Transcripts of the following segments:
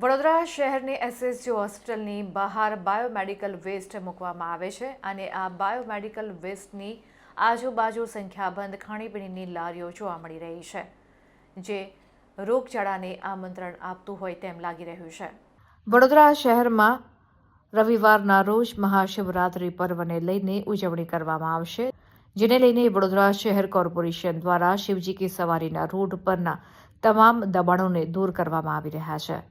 વડોદરા શહેરની એસએસજી હોસ્પિટલની બહાર બાયોમેડિકલ વેસ્ટ મૂકવામાં આવે છે અને આ બાયોમેડિકલ વેસ્ટની આજુબાજુ સંખ્યાબંધ ખાણીપીણીની લારીઓ જોવા મળી રહી છે, જે રોગચાળાને આમંત્રણ આપતું હોય તેમ લાગી રહ્યું છે. વડોદરા શહેરમાં રવિવારના રોજ મહાશિવરાત્રિ પર્વને લઈને ઉજવણી કરવામાં આવશે, જેને લઈને વડોદરા શહેર કોર્પોરેશન દ્વારા શિવજી કી સવારીના રોડ પરના તમામ દબાણોને દૂર કરવામાં આવી રહ્યા છે.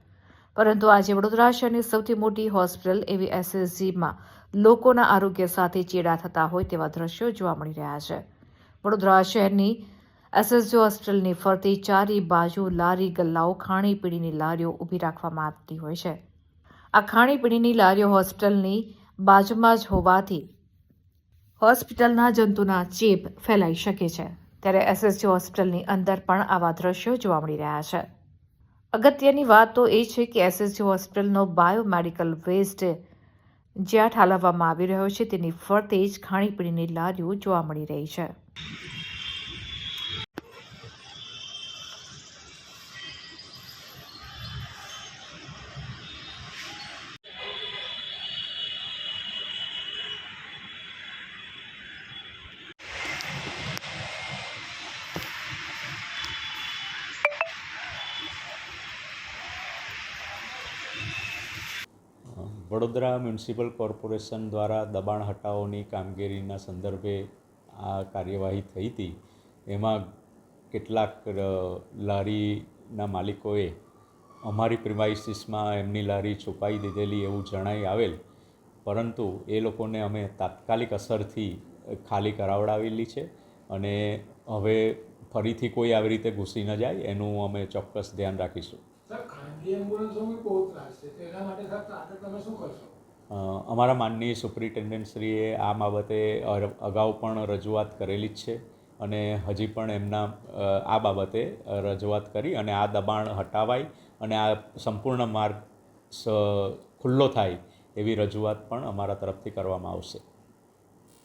પરંતુ આજે વડોદરા શહેરની સૌથી મોટી હોસ્પિટલ એવી એસએસજીમાં લોકોના આરોગ્ય સાથે ચેડા થતા હોય તેવા દ્રશ્યો જોવા મળી રહ્યા છે. વડોદરા શહેરની એસએસજી હોસ્પિટલની ફરતી ચારી બાજુ લારી, ગલ્લાઓ ખાણીપીણીની લારીઓ ઊભી રાખવામાં આવતી હોય છે. આ ખાણીપીણીની લારીઓ હોસ્પિટલની બાજુમાં જ હોવાથી હોસ્પિટલના જંતુના ચેપ ફેલાઈ શકે છે. ત્યારે એસએસજી હોસ્પિટલની અંદર પણ આવા દ્રશ્યો જોવા મળી રહ્યા છે. અગત્યની વાત તો એ છે કે એસએસજી હોસ્પિટલનો બાયોમેડિકલ વેસ્ટ જ્યાં ઠાલવવામાં આવી રહ્યો છે, તેની ફરતે જ ખાણીપીણીની લારીઓ જોવા મળી રહી છે. વડોદરા મ્યુનિસિપલ કોર્પોરેશન દ્વારા દબાણ હટાવોની કામગીરીના સંદર્ભે આ કાર્યવાહી થઈ હતી. એમાં કેટલાક લારીના માલિકોએ અમારી પ્રિમાઇસીસમાં એમની લારી છુપાઈ દીધેલી એવું જણાઈ આવેલ. પરંતુ એ લોકોને અમે તાત્કાલિક અસરથી ખાલી કરાવડાવેલી છે અને હવે ફરીથી કોઈ આવી રીતે ઘૂસી ન જાય, એનું અમે ચોક્કસ ધ્યાન રાખીશું. અમારા માનનીય સુપ્રિન્ટેન્ડન્ટશ્રીએ આ બાબતે અગાઉ પણ રજૂઆત કરેલી જ છે અને હજી પણ એમના આ બાબતે રજૂઆત કરી અને આ દબાણ હટાવાય અને આ સંપૂર્ણ માર્ગ ખુલ્લો થાય એવી રજૂઆત પણ અમારા તરફથી કરવામાં આવશે.